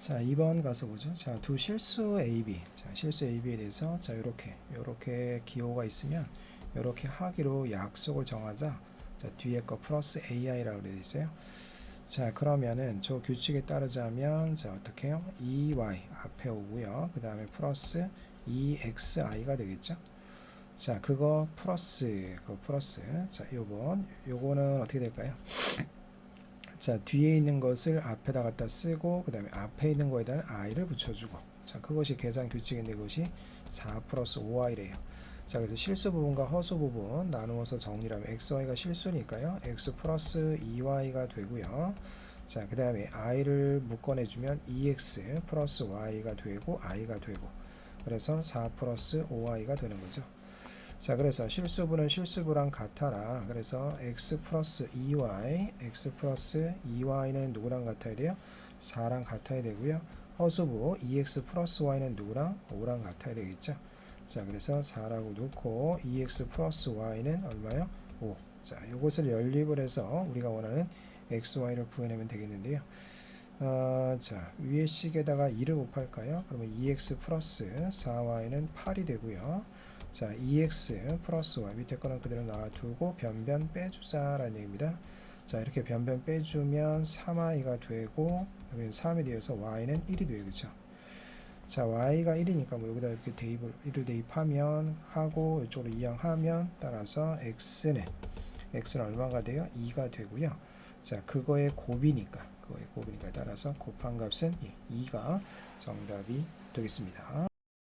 자, 2번 가서 보죠. 자, 두 실수 AB. 자, 실수 AB에 대해서 자, 요렇게 요렇게 기호가 있으면 요렇게 하기로 약속을 정하자. 자, 뒤에 거 플러스 AI라고 되어 있어요. 자, 그러면은 저 규칙에 따르자면 자, 어떻게 해요? EY 앞에 오고요. 그 다음에 플러스 EXI가 되겠죠? 자, 그거 플러스 그거 플러스. 자, 요번 요거는 어떻게 될까요? 자 뒤에 있는 것을 앞에다 갖다 쓰고 그 다음에 앞에 있는 거에다가 i를 붙여주고. 자 그것이 계산 규칙인데 그것이 4 플러스 5i래요. 자 그래서 실수 부분과 허수 부분 나누어서 정리하면 xy가 실수니까요. x 플러스 2y가 되고요. 자 그 다음에 i를 묶어내주면 2x 플러스 y가 되고 i가 되고. 그래서 4 플러스 5i가 되는 거죠 자 그래서 실수부는 실수부랑 같아라. 그래서 x 플러스 2y x 플러스 2y는 누구랑 같아야 돼요? 4랑 같아야 되고요. 허수부 2x 플러스 y는 누구랑? 5랑 같아야 되겠죠? 자 그래서 4라고 놓고 2x 플러스 y는 얼마요? 5자 요것을 연립을 해서 우리가 원하는 xy를 구해내면 되겠는데요. 어, 자 위에 식에다가 2를 곱할까요? 그러면 2x 플러스 4y는 8이 되고요 자, 2x 플러스 y 밑에 거는 그대로 놔두고 변변 빼주자라는 얘기입니다. 자, 이렇게 변변 빼주면 3i가 되고 여기는 3이 되어서 y는 1이 돼요. 그죠? 자, y가 1이니까 뭐 여기다 이렇게 대입을 1을 대입하면 하고 이쪽으로 이항하면 따라서 x는 x는 얼마가 돼요? 2가 되고요. 자, 그거의 곱이니까 그거의 곱이니까 따라서 곱한 값은 2, 2가 정답이 되겠습니다.